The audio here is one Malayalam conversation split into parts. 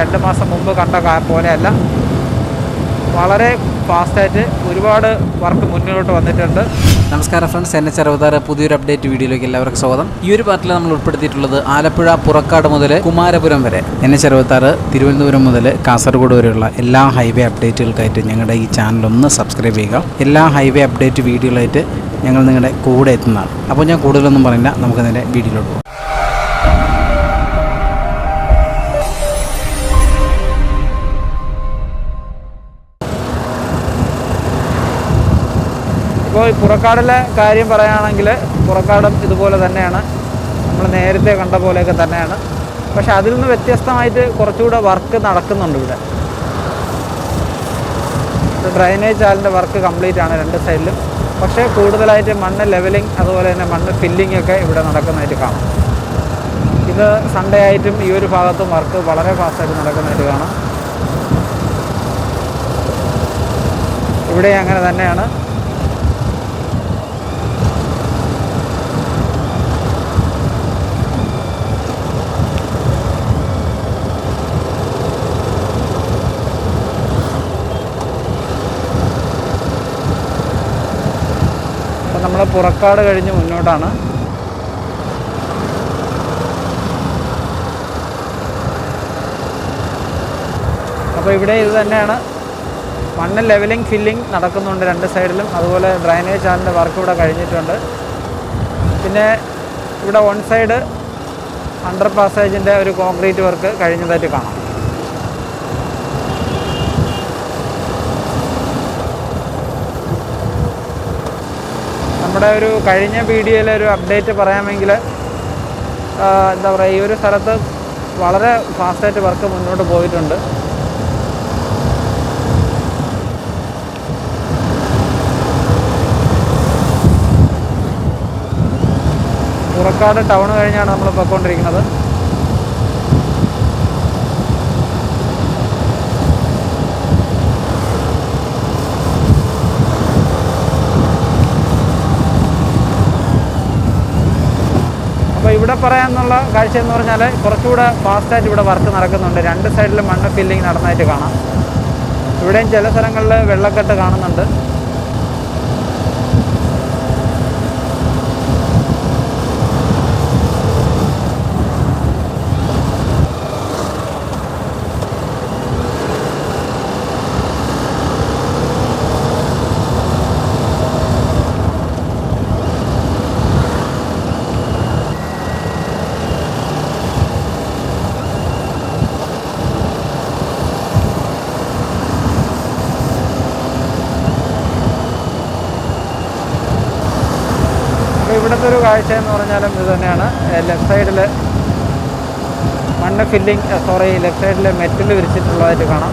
രണ്ട് മാസം മുമ്പ് കണ്ട പോലെയല്ല. വളരെ ഫാസ്റ്റായിട്ട് ഒരുപാട് വർക്ക് മുന്നിലോട്ട് വന്നിട്ടുണ്ട്. നമസ്കാരം ഫ്രണ്ട്സ് എൻ എച്ച് അറുപതാറ് പുതിയൊരു അപ്ഡേറ്റ് വീഡിയോയിലേക്ക് എല്ലാവർക്കും സ്വാഗതം. ഈ ഒരു പാർട്ടിൽ നമ്മൾ ഉൾപ്പെടുത്തിയിട്ടുള്ളത് ആലപ്പുഴ പുറക്കാട് മുതൽ കുമാരപുരം വരെ. എൻ എച്ച് അറുപത്താറ് തിരുവനന്തപുരം മുതൽ കാസർഗോഡ് വരെയുള്ള എല്ലാ ഹൈവേ അപ്ഡേറ്റുകൾക്കായിട്ട് ഞങ്ങളുടെ ഈ ചാനൽ ഒന്ന് സബ്സ്ക്രൈബ് ചെയ്യുക. എല്ലാ ഹൈവേ അപ്ഡേറ്റ് വീഡിയോകളായിട്ട് ഞങ്ങൾ നിങ്ങളുടെ കൂടെ എത്തുന്നതാണ്. അപ്പോൾ ഞാൻ കൂടുതലൊന്നും പറയില്ല നമുക്ക് നിന്റെ വീഡിയോയിലോട്ട് പോകാം. ഇപ്പോൾ പുറക്കാടിലെ കാര്യം പറയുകയാണെങ്കിൽ പുറക്കാടും ഇതുപോലെ തന്നെയാണ്. നമ്മൾ നേരത്തെ കണ്ട പോലെയൊക്കെ തന്നെയാണ്. പക്ഷെ അതിൽ നിന്ന് വ്യത്യസ്തമായിട്ട് കുറച്ചുകൂടെ വർക്ക് നടക്കുന്നുണ്ട് ഇവിടെ. ഡ്രൈനേജ് ചാലിന്റെ വർക്ക് കംപ്ലീറ്റ് ആണ് രണ്ട് സൈഡിലും പക്ഷേ കൂടുതലായിട്ട് മണ്ണ് ലെവലിംഗ് അതുപോലെ തന്നെ മണ്ണ് ഫില്ലിംഗ് ഒക്കെ ഇവിടെ നടക്കുന്നതായിട്ട് കാണാം. ഇത് സൺഡേ ആയിട്ടും ഈ ഒരു ഭാഗത്തും വർക്ക് വളരെ ഫാസ്റ്റായിട്ട് നടക്കുന്നതായിട്ട് കാണാം. ഇവിടെ അങ്ങനെ തന്നെയാണ് അപ്പം നമ്മൾ പുറക്കാട് കഴിഞ്ഞ് മുന്നോട്ടാണ്. അപ്പോൾ ഇവിടെ ഇത് തന്നെയാണ്. മണ്ണ് ലെവലിംഗ് ഫില്ലിംഗ് നടക്കുന്നുണ്ട് രണ്ട് സൈഡിലും. അതുപോലെ ഡ്രൈനേജ് ചാനലിന്റെ വർക്ക് ഇവിടെ കഴിഞ്ഞിട്ടുണ്ട്. പിന്നെ ഇവിടെ വൺ സൈഡ് അണ്ടർ പാസേജിന്റെ ഒരു കോൺക്രീറ്റ് വർക്ക് കഴിഞ്ഞതായിട്ട് കാണാം. നമ്മുടെ ഒരു കഴിഞ്ഞ വീഡിയോയിലെ ഒരു അപ്ഡേറ്റ് പറയാമെങ്കിൽ എന്താ പറയുക ഈ ഒരു സ്ഥലത്ത് വളരെ ഫാസ്റ്റായിട്ട് വർക്ക് മുന്നോട്ട് പോയിട്ടുണ്ട്. പുറക്കാട് ടൗൺ കഴിഞ്ഞാണ് നമ്മൾ പൊയ്ക്കൊണ്ടിരിക്കുന്നത്. ഇവിടെ പറയാനുള്ള കാഴ്ച എന്ന് പറഞ്ഞാൽ കുറച്ചുകൂടെ ഫാസ്റ്റായിട്ട് ഇവിടെ വർക്ക് നടക്കുന്നുണ്ട്. രണ്ട് സൈഡിലും മണ്ണ് ഫില്ലിംഗ് നടന്നായിട്ട് കാണാം. ഇവിടെയും ചില സ്ഥലങ്ങളിൽ വെള്ളക്കെട്ട് കാണുന്നുണ്ട്. ഒരു കാഴ്ച എന്ന് പറഞ്ഞാലും ഇത് തന്നെയാണ്. ലെഫ്റ്റ് സൈഡിൽ മണ്ണ് ഫില്ലിംഗ് സോറി ലെഫ്റ്റ് സൈഡിൽ മെറ്റൽ വിരിച്ചിട്ടുള്ളതായിട്ട് കാണാം.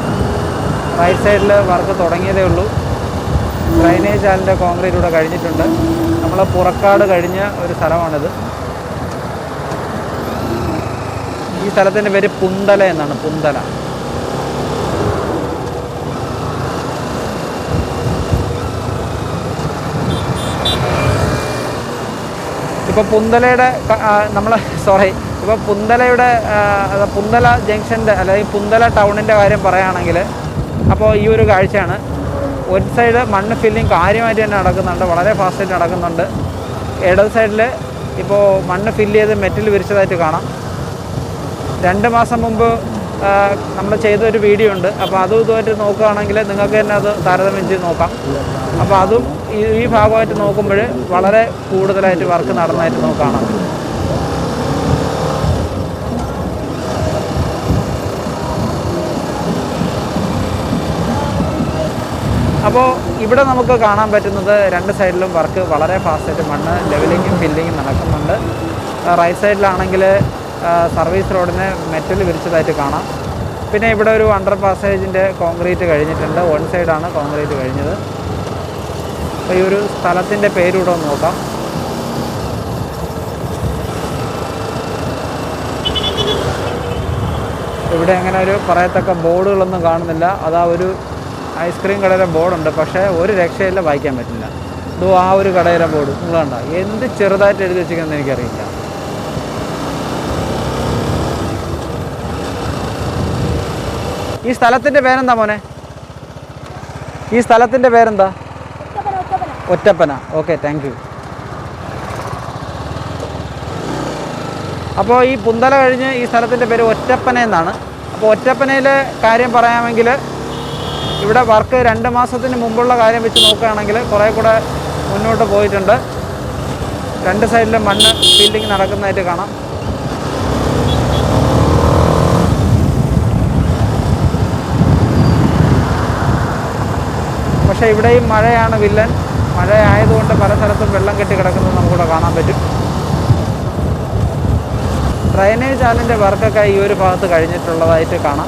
റൈറ്റ് സൈഡിൽ വർക്ക് തുടങ്ങിയതേ ഉള്ളൂ. ഡ്രൈനേജ് ആലിന്റെ കോൺക്രീറ്റ് ഇവിടെ കഴിഞ്ഞിട്ടുണ്ട്. നമ്മൾ പുറക്കാട് കഴിഞ്ഞ ഒരു സ്ഥലമാണിത്. ഈ സ്ഥലത്തിന്റെ പേര് പുന്തല എന്നാണ്. പുന്തല. ഇപ്പോൾ പുന്തലയുടെ നമ്മൾ സോറി ഇപ്പോൾ പുന്തലയുടെ പുന്തല ജംഗ്ഷന്റെ അല്ലെങ്കിൽ പുന്തല ടൗണിന്റെ കാര്യം പറയുകയാണെങ്കിൽ അപ്പോൾ ഈ ഒരു കാഴ്ചയാണ്. ഒരു സൈഡ് മണ്ണ് ഫില്ലിങ് കാര്യമായിട്ട് തന്നെ നടക്കുന്നുണ്ട് വളരെ ഫാസ്റ്റായിട്ട് നടക്കുന്നുണ്ട്. ഇടത് സൈഡിൽ ഇപ്പോൾ മണ്ണ് ഫില്ല് ചെയ്ത് മെറ്റൽ വിരിച്ചതായിട്ട് കാണാം. രണ്ട് മാസം മുമ്പ് നമ്മൾ ചെയ്തൊരു വീഡിയോ ഉണ്ട്. അപ്പോൾ അതും ഇതുമായിട്ട് നോക്കുകയാണെങ്കിൽ നിങ്ങൾക്ക് തന്നെ അത് താരതമ്യം ചെയ്ത് നോക്കാം. അപ്പോൾ അതും ഈ ഈ ഭാഗമായിട്ട് നോക്കുമ്പോൾ വളരെ കൂടുതലായിട്ട് വർക്ക് നടന്നതായിട്ട് കാണാം. അപ്പോൾ ഇവിടെ നമുക്ക് കാണാൻ പറ്റുന്നത് രണ്ട് സൈഡിലും വർക്ക് വളരെ ഫാസ്റ്റായിട്ട് മണ്ണ് ലെവലിങ്ങും ഫില്ലിങ്ങും നടക്കുന്നുണ്ട്. റൈറ്റ് സൈഡിലാണെങ്കിൽ സർവീസ് റോഡിന് മെറ്റൽ വിരിച്ചതായിട്ട് കാണാം. പിന്നെ ഇവിടെ ഒരു അണ്ടർ പാസേജിന്റെ കോൺക്രീറ്റ് കഴിഞ്ഞിട്ടുണ്ട്. വൺ സൈഡാണ് കോൺക്രീറ്റ് കഴിഞ്ഞത്. അപ്പോൾ ഈ ഒരു സ്ഥലത്തിന്റെ പേരൂടെ ഒന്ന് നോക്കാം. ഇവിടെ അങ്ങനെ ഒരു പറയത്തക്ക ബോർഡുകളൊന്നും കാണുന്നില്ല. അതാ ഒരു ഐസ്ക്രീം കടയുടെ ബോർഡുണ്ട്. പക്ഷേ ഒരു രക്ഷയില്ല വായിക്കാൻ പറ്റില്ല. ഇതോ ആ ഒരു കടയുടെ ബോർഡ്. നിങ്ങൾ കണ്ട? എന്ത് ചെറുതായിട്ട് എഴുതി വെച്ചിരിക്കുന്നത് എനിക്കറിയില്ല. ഈ സ്ഥലത്തിന്റെ പേരെന്താ മോനെ? ഈ സ്ഥലത്തിന്റെ പേരെന്താ? ഒറ്റപ്പന. ഓക്കെ താങ്ക് യു അപ്പോൾ ഈ പുന്തല കഴിഞ്ഞ് ഈ സ്ഥലത്തിന്റെ പേര് ഒറ്റപ്പന എന്നാണ്. അപ്പോൾ ഒറ്റപ്പനയിലെ കാര്യം പറയാമെങ്കിൽ ഇവിടെ വർക്ക് രണ്ട് മാസത്തിന് മുമ്പുള്ള കാര്യം വെച്ച് നോക്കുകയാണെങ്കിൽ കുറേ കൂടെ മുന്നോട്ട് പോയിട്ടുണ്ട്. രണ്ട് സൈഡിലും മണ്ണ് ഫീൽഡിങ് നടക്കുന്നതായിട്ട് കാണാം. പക്ഷേ ഇവിടെയും മഴയാണ് വില്ലൻ. മഴ ആയതുകൊണ്ട് പല സ്ഥലത്തും വെള്ളം കെട്ടി കിടക്കുന്നത് നമുക്കിവിടെ കാണാൻ പറ്റും. ഡ്രൈനേജ് ആലിന്റെ വർക്കൊക്കെ ഈ ഒരു ഭാഗത്ത് കഴിഞ്ഞിട്ടുള്ളതായിട്ട് കാണാം.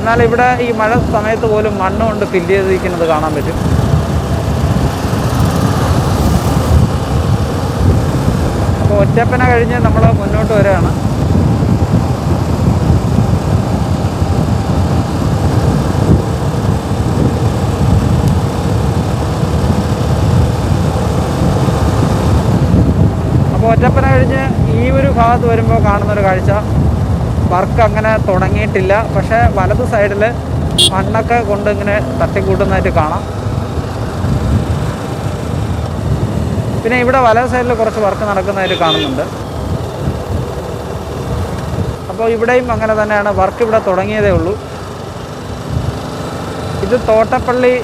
എന്നാൽ ഇവിടെ ഈ മഴ സമയത്ത് പോലും മണ്ണ് കൊണ്ട് ഫില്ല് ചെയ്തിരിക്കുന്നത് കാണാൻ പറ്റും. അപ്പോൾ ഒറ്റപ്പന കഴിഞ്ഞ് നമ്മൾ മുന്നോട്ട് വരികയാണ്. അപ്പോൾ ഒറ്റപ്പന കഴിഞ്ഞ് ഈ ഒരു ഭാഗത്ത് വരുമ്പോൾ കാണുന്നൊരു കാഴ്ച. വർക്ക് അങ്ങനെ തുടങ്ങിയിട്ടില്ല. പക്ഷേ വലത് സൈഡിൽ മണ്ണൊക്കെ കൊണ്ട് ഇങ്ങനെ തട്ടിക്കൂട്ടുന്നതായിട്ട് കാണാം. പിന്നെ ഇവിടെ വലത് സൈഡിൽ കുറച്ച് വർക്ക് നടക്കുന്നതായിട്ട് കാണുന്നുണ്ട്. അപ്പോൾ ഇവിടെയും അങ്ങനെ തന്നെയാണ്. വർക്ക് ഇവിടെ തുടങ്ങിയതേ ഉള്ളൂ. ഇത് തോട്ടപ്പള്ളി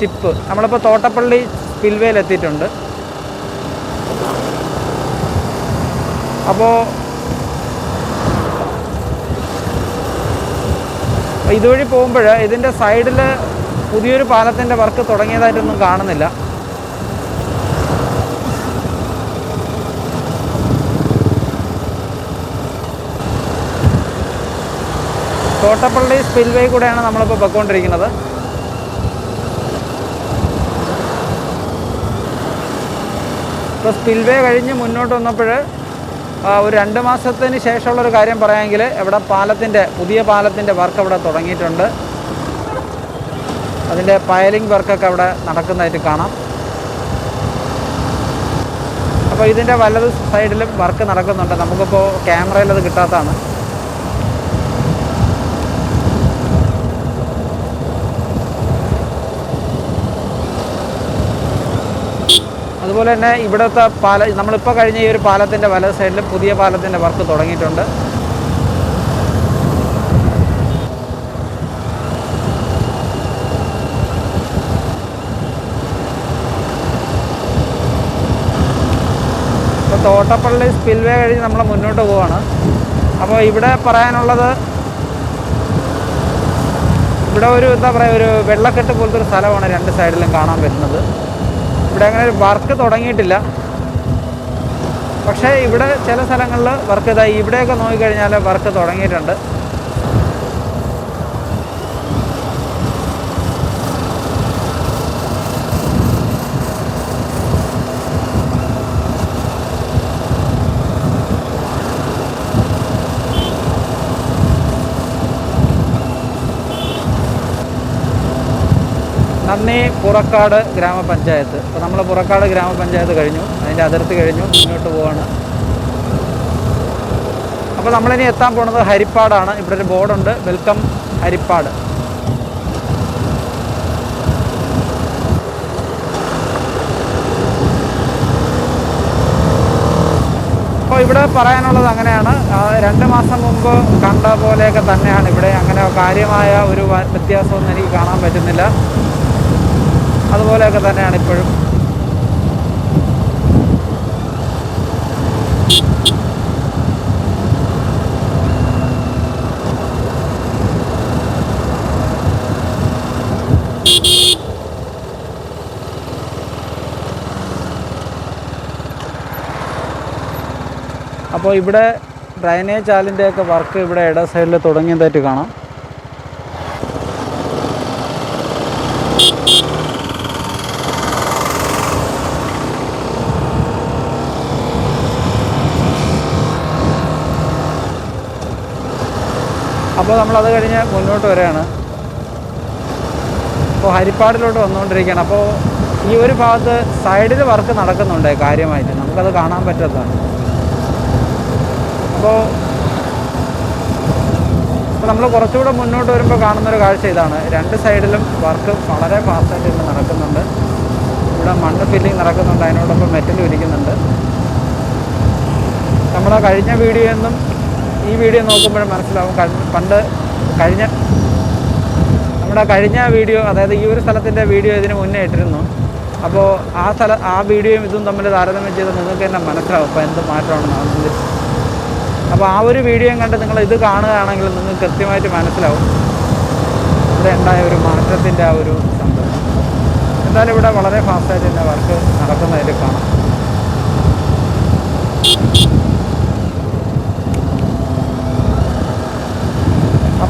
ചിപ്പ്. നമ്മളിപ്പോൾ തോട്ടപ്പള്ളി സ്പിൽവേയിൽ എത്തിയിട്ടുണ്ട്. അപ്പോൾ ഇതുവഴി പോകുമ്പോൾ ഇതിന്റെ സൈഡിൽ പുതിയൊരു പാലത്തിന്റെ വർക്ക് തുടങ്ങിയതായിട്ടൊന്നും കാണുന്നില്ല. തോട്ടപ്പള്ളി സ്പിൽവേ കൂടെയാണ് നമ്മളിപ്പോൾ പൊയ്ക്കൊണ്ടിരിക്കുന്നത് ഇപ്പോൾ സ്പിൽവേ കഴിഞ്ഞ് മുന്നോട്ട് വന്നപ്പോൾ ഒരു രണ്ട് മാസത്തിന് ശേഷമുള്ളൊരു കാര്യം പറയാമെങ്കിൽ ഇവിടെ പാലത്തിന്റെ പുതിയ പാലത്തിന്റെ വർക്ക് അവിടെ തുടങ്ങിയിട്ടുണ്ട്. അതിന്റെ പയലിംഗ് വർക്കൊക്കെ അവിടെ നടക്കുന്നതായിട്ട് കാണാം. അപ്പോൾ ഇതിന്റെ വലത് സൈഡിലും വർക്ക് നടക്കുന്നുണ്ട്. നമുക്കിപ്പോൾ ക്യാമറയിൽ അത് കിട്ടാത്തതാണ്. അതുപോലെ തന്നെ ഇവിടുത്തെ പാല നമ്മളിപ്പോൾ കഴിഞ്ഞ ഈ ഒരു പാലത്തിന്റെ വല സൈഡിൽ പുതിയ പാലത്തിന്റെ വർക്ക് തുടങ്ങിയിട്ടുണ്ട്. ഇപ്പോൾ തോട്ടപ്പള്ളി സ്പിൽവേ കഴിഞ്ഞ് നമ്മൾ മുന്നോട്ട് പോവാണ്. അപ്പോൾ ഇവിടെ പറയാനുള്ളത് ഇവിടെ ഒരു എന്താ പറയുക ഒരു വെള്ളക്കെട്ട് പോലത്തെ ഒരു സ്ഥലമാണ് രണ്ട് സൈഡിലും കാണാൻ പറ്റുന്നത് ഇവിടെ അങ്ങനെ ഒരു വർക്ക് തുടങ്ങിയിട്ടില്ല. പക്ഷേ ഇവിടെ ചില സ്ഥലങ്ങളിൽ വർക്ക് ഇതായി ഇവിടെയൊക്കെ നോക്കിക്കഴിഞ്ഞാൽ വർക്ക് തുടങ്ങിയിട്ടുണ്ട്. നന്ദി പുറക്കാട് ഗ്രാമപഞ്ചായത്ത്. അപ്പോൾ നമ്മൾ പുറക്കാട് ഗ്രാമപഞ്ചായത്ത് കഴിഞ്ഞു. അതിന്റെ അതിർത്തി കഴിഞ്ഞു. മുന്നോട്ട് പോവാണ്. അപ്പോൾ നമ്മളിനി എത്താൻ പോണത് ഹരിപ്പാടാണ്. ഇവിടെ ഒരു ബോർഡുണ്ട്. വെൽക്കം ഹരിപ്പാട്. അപ്പോൾ ഇവിടെ പറയാനുള്ളത് അങ്ങനെയാണ്. രണ്ട് മാസം മുമ്പ് കണ്ട പോലെയൊക്കെ തന്നെയാണ് ഇവിടെ. അങ്ങനെ കാര്യമായ ഒരു വ്യത്യാസമൊന്നും എനിക്ക് കാണാൻ പറ്റുന്നില്ല. അതുപോലെയൊക്കെ തന്നെയാണ് ഇപ്പോഴും. അപ്പോൾ ഇവിടെ ഡ്രൈനേജ് ചാലിന്റെയൊക്കെ വർക്ക് ഇവിടെ ഇട സൈഡിൽ തുടങ്ങിയതായിട്ട് കാണാം. അപ്പോൾ നമ്മളത് കഴിഞ്ഞ് മുന്നോട്ട് വരികയാണ്. അപ്പോൾ ഹരിപ്പാടിലോട്ട് വന്നുകൊണ്ടിരിക്കുകയാണ്. അപ്പോൾ ഈ ഒരു ഭാഗത്ത് സൈഡിൽ വർക്ക് നടക്കുന്നുണ്ട് കാര്യമായിട്ട്. നമുക്കത് കാണാൻ പറ്റാത്തതാണ് അപ്പോൾ അപ്പോൾ നമ്മൾ കുറച്ചുകൂടെ മുന്നോട്ട് വരുമ്പോൾ കാണുന്നൊരു കാഴ്ച ഇതാണ്. രണ്ട് സൈഡിലും വർക്ക് വളരെ ഫാസ്റ്റായിട്ട് ഇന്ന് നടക്കുന്നുണ്ട്. ഇവിടെ മണ്ണ് ഫില്ലിങ് നടക്കുന്നുണ്ട്. അതിനോടൊപ്പം മെറ്റൽ ഇരിക്കുന്നുണ്ട്. നമ്മുടെ കഴിഞ്ഞ വീഡിയോ എന്നും ഈ വീഡിയോ നോക്കുമ്പോഴും മനസ്സിലാവും. പണ്ട് കഴിഞ്ഞ നമ്മുടെ കഴിഞ്ഞ വീഡിയോ അതായത് ഈ ഒരു സ്ഥലത്തിന്റെ വീഡിയോ ഇതിന് മുന്നേ ഇട്ടിരുന്നു. അപ്പോൾ ആ സ്ഥല ആ വീഡിയോയും ഇതും തമ്മിൽ താരതമ്യം ചെയ്ത് നിങ്ങൾക്ക് തന്നെ മനസ്സിലാവും അപ്പോൾ എന്ത് മാറ്റമാണ് നടന്നത് അപ്പോൾ ആ ഒരു വീഡിയോയും കണ്ട് നിങ്ങൾ ഇത് കാണുകയാണെങ്കിൽ നിങ്ങൾക്ക് കൃത്യമായിട്ട് മനസ്സിലാവും. ഇവിടെ ഉണ്ടായ ഒരു മാറ്റത്തിന്റെ ആ ഒരു സംഭവം. എന്തായാലും ഇവിടെ വളരെ ഫാസ്റ്റായിട്ട് തന്നെ വർക്ക് നടക്കുന്നതായിട്ട് കാണാം.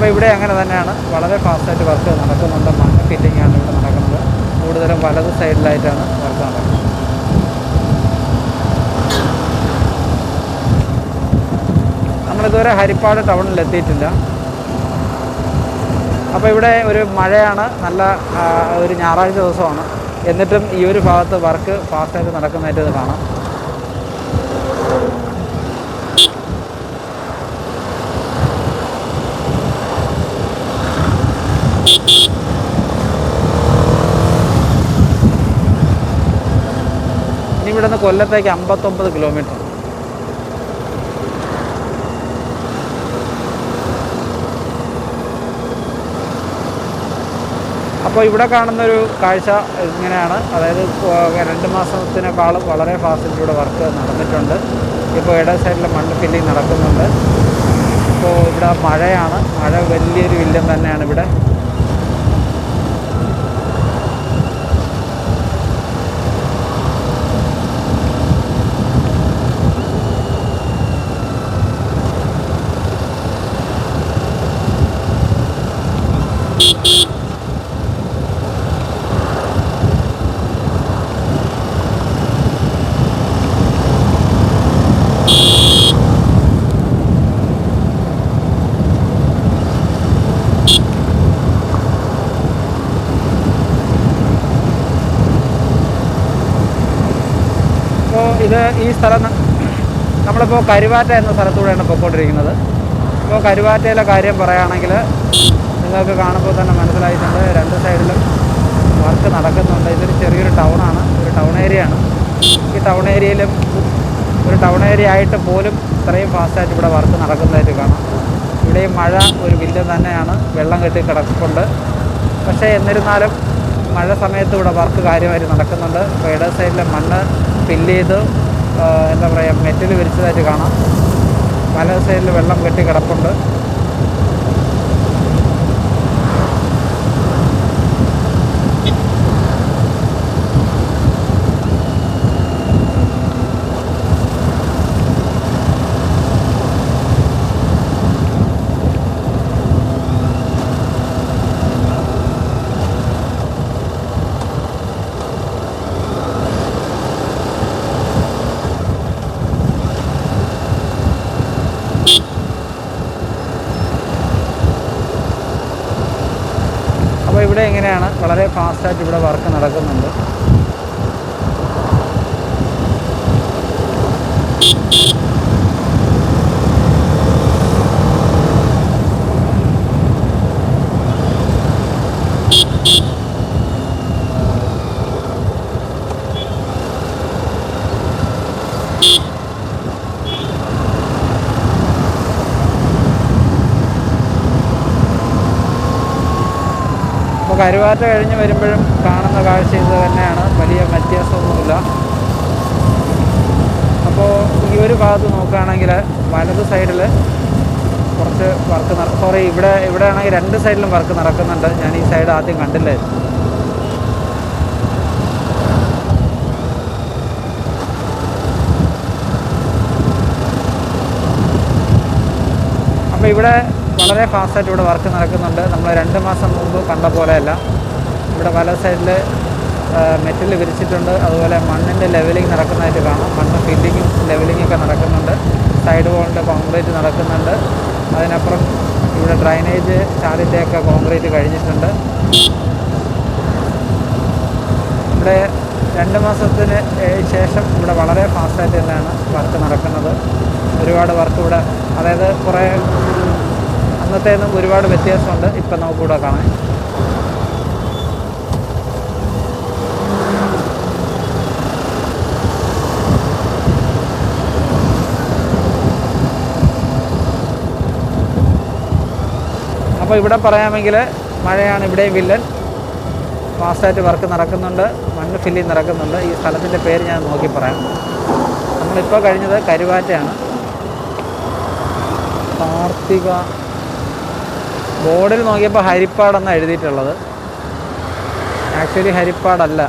അപ്പോൾ ഇവിടെ അങ്ങനെ തന്നെയാണ്. വളരെ ഫാസ്റ്റായിട്ട് വർക്ക് നടക്കുന്നുണ്ട്. മണ്ണ് ഫിറ്റിംഗ് ആണ് ഇവിടെ നടക്കുന്നത്. കൂടുതലും വലത് സൈഡിലായിട്ടാണ് വർക്ക് നടക്കുന്നത്. നമ്മളിതുവരെ ഹരിപ്പാട് ടൗണിൽ എത്തിയിട്ടില്ല. അപ്പോൾ ഇവിടെ ഒരു മഴയാണ്. നല്ല ഒരു ഞായറാഴ്ച ദിവസമാണ്. എന്നിട്ടും ഈ ഒരു ഭാഗത്ത് വർക്ക് ഫാസ്റ്റായിട്ട് നടക്കുന്നതായിട്ട് കാണാം. ഇവിടെ നിന്ന് കൊല്ലത്തേക്ക് അമ്പത്തൊമ്പത് കിലോമീറ്റർ അപ്പോൾ ഇവിടെ കാണുന്നൊരു കാഴ്ച ഇങ്ങനെയാണ്. അതായത് രണ്ട് മാസത്തിനേക്കാളും വളരെ ഫാസ്റ്റിൽ ഇവിടെ വർക്ക് നടന്നിട്ടുണ്ട്. ഇപ്പോൾ ഇട സൈഡിൽ മണ്ണ് ഫില്ലിങ് നടക്കുന്നുണ്ട്. ഇപ്പോൾ ഇവിടെ മഴയാണ്. മഴ വലിയൊരു വില്ലം തന്നെയാണ് ഇവിടെ. ഇത് ഈ സ്ഥലം നമ്മളിപ്പോൾ കരുവാറ്റ എന്ന സ്ഥലത്തൂടെയാണ് പോയിക്കൊണ്ടിരിക്കുന്നത് ഇപ്പോൾ കരുവാറ്റയിലെ കാര്യം പറയുകയാണെങ്കിൽ നിങ്ങൾക്ക് കാണുമ്പോൾ തന്നെ മനസ്സിലായിട്ടുണ്ട്. രണ്ട് സൈഡിലും വർക്ക് നടക്കുന്നുണ്ട്. ഇതൊരു ചെറിയൊരു ടൗണാണ് ഒരു ടൗൺ ഏരിയയാണ് ഈ ടൗൺ ഏരിയയിലും ഒരു ടൗൺ ഏരിയ ആയിട്ട് പോലും ഇത്രയും ഫാസ്റ്റായിട്ട് ഇവിടെ വർക്ക് നടക്കുന്നതായിട്ട് കാണാം. ഇവിടെയും മഴ ഒരു വില്ലൻ തന്നെയാണ്. വെള്ളം കെട്ടി കിടക്കുന്നുണ്ട് പക്ഷേ എന്നിരുന്നാലും മഴ സമയത്ത് ഇവിടെ വർക്ക് കാര്യമായിട്ട് നടക്കുന്നുണ്ട്. ഇട സൈഡിലെ മണ്ണ് ഫില്ല് ചെയ്ത് എന്താ പറയുക മെറ്റൽ വിരിച്ചതായിട്ട് കാണാം. പല സൈഡിൽ വെള്ളം കെട്ടി കിടപ്പുണ്ട് അപ്പോൾ ഇവിടെ എങ്ങനെയാണ് ഫാസ്റ്റായിട്ട് ഇവിടെ വർക്ക് നടക്കുന്നുണ്ട്. കരുവാറ്റ കഴിഞ്ഞ് വരുമ്പോഴും കാണുന്ന കാഴ്ച ഇത് തന്നെയാണ്. വലിയ വ്യത്യാസമൊന്നുമില്ല. അപ്പോൾ ഈ ഒരു ഭാഗത്ത് നോക്കുകയാണെങ്കിൽ വലത് സൈഡിൽ കുറച്ച് വർക്ക് നട സോറി ഇവിടെ ഇവിടെ ആണെങ്കിൽ രണ്ട് സൈഡിലും വർക്ക് നടക്കുന്നുണ്ട്. ഞാൻ ഈ സൈഡ് ആദ്യം കണ്ടില്ലായിരുന്നു അപ്പോൾ ഇവിടെ വളരെ ഫാസ്റ്റായിട്ട് ഇവിടെ വർക്ക് നടക്കുന്നുണ്ട്. നമ്മൾ രണ്ട് മാസം മുമ്പ് കണ്ട പോലെയല്ല. ഇവിടെ പല സൈഡിൽ മെറ്റൽ വിരിച്ചിട്ടുണ്ട്. അതുപോലെ മണ്ണിന്റെ ലെവലിംഗ് നടക്കുന്നതായിട്ട് കാണാം. മണ്ണ് ഫില്ലിങ്ങും ലെവലിംഗ് ഒക്കെ നടക്കുന്നുണ്ട്. സൈഡ് വോളിന്റെ കോൺക്രീറ്റ് നടക്കുന്നുണ്ട്. അതിനപ്പുറം ഇവിടെ ഡ്രൈനേജ് ചാലിന്റെയൊക്കെ കോൺക്രീറ്റ് കഴിഞ്ഞിട്ടുണ്ട്. ഇവിടെ രണ്ട് മാസത്തിന് ശേഷം ഇവിടെ വളരെ ഫാസ്റ്റായിട്ട് തന്നെയാണ് വർക്ക് നടക്കുന്നത്. ഒരുപാട് വർക്ക് ഇവിടെ അതായത് കുറേ അന്ന് അന്നത്തെ നിന്നും ഒരുപാട് വ്യത്യാസമുണ്ട്. ഇപ്പം നമുക്കിവിടെ കാണാൻ അപ്പോൾ ഇവിടെ പറയാമെങ്കിൽ മഴയാണ് ഇവിടെ വില്ലൻ. ഫാസ്റ്റായിട്ട് വർക്ക് നടക്കുന്നുണ്ട്. മണ്ണ് ഫില്ലി നടക്കുന്നുണ്ട്. ഈ സ്ഥലത്തിന്റെ പേര് ഞാൻ നോക്കി പറയാം. നമ്മളിപ്പോൾ കഴിഞ്ഞത് കരുവാറ്റയാണ്. കാർത്തിക ബോർഡിൽ നോക്കിയപ്പോൾ ഹരിപ്പാടെന്നാണ് എഴുതിയിട്ടുള്ളത്. ആക്ച്വലി ഹരിപ്പാടല്ല.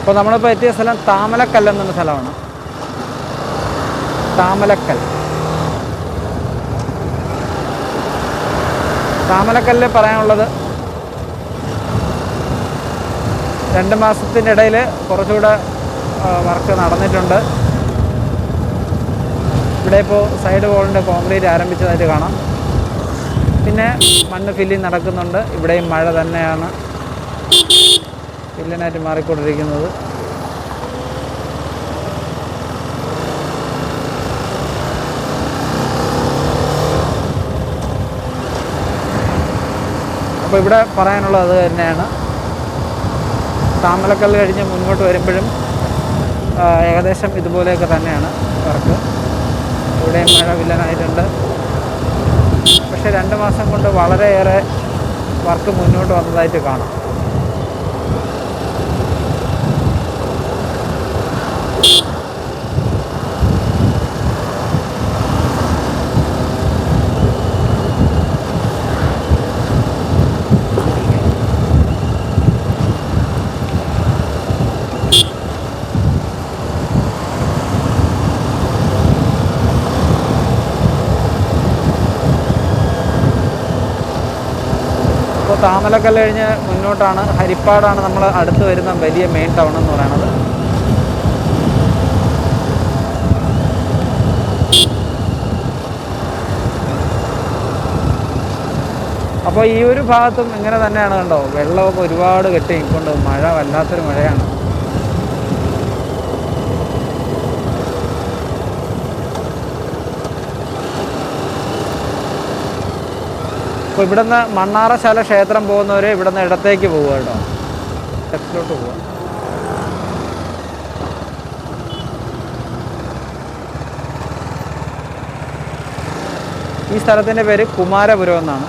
അപ്പോൾ നമ്മളിപ്പോൾ എത്തിയ സ്ഥലം താമലക്കൽ എന്നൊരു സ്ഥലമാണ്. താമലക്കൽ. താമലക്കല്ലിൽ പറയാനുള്ളത് രണ്ട് മാസത്തിന്റെ ഇടയിൽ കുറച്ചുകൂടെ വർക്ക് നടന്നിട്ടുണ്ട്. ഇവിടെ ഇപ്പോൾ സൈഡ് വോളിന്റെ കോൺക്രീറ്റ് ആരംഭിച്ചതായിട്ട് കാണാം. പിന്നെ മണ്ണ് ഫില്ലിങ് നടക്കുന്നുണ്ട്. ഇവിടെയും മഴ തന്നെയാണ് ഫില്ലിനായിട്ട് മാറിക്കൊണ്ടിരിക്കുന്നത്. അപ്പോൾ ഇവിടെ പറയാനുള്ളത് അത് തന്നെയാണ്. താമലക്കല്ല് കഴിഞ്ഞ് മുന്നോട്ട് വരുമ്പോഴും ഏകദേശം ഇതുപോലെയൊക്കെ തന്നെയാണ് വർക്ക്. ഇവിടെയും മഴ വില്ലനായിട്ടുണ്ട്. പക്ഷേ രണ്ട് മാസം കൊണ്ട് വളരെയേറെ വർക്ക് മുന്നോട്ട് വന്നതായിട്ട് കാണാം. താമലക്കല്ല് കഴിഞ്ഞ് മുന്നോട്ടാണ്. ഹരിപ്പാടാണ് നമ്മൾ അടുത്ത് വരുന്ന വലിയ മെയിൻ ടൗൺ എന്ന് പറയുന്നത് അപ്പോൾ ഈ ഒരു ഭാഗത്തും ഇങ്ങനെ തന്നെയാണ് കണ്ടോ? വെള്ളമൊക്കെ ഒരുപാട് കെട്ടി നിൽക്കൊണ്ട് മഴ വല്ലാത്തൊരു മഴയാണ്. അപ്പോൾ ഇവിടുന്ന് മണ്ണാറശാല ക്ഷേത്രം പോകുന്നവർ ഇവിടുന്ന് ഇടത്തേക്ക് പോവുക കേട്ടോ. ലെഫ്റ്റിലോട്ട് പോവുക. ഈ സ്ഥലത്തിന്റെ പേര് കുമാരപുരം എന്നാണ്.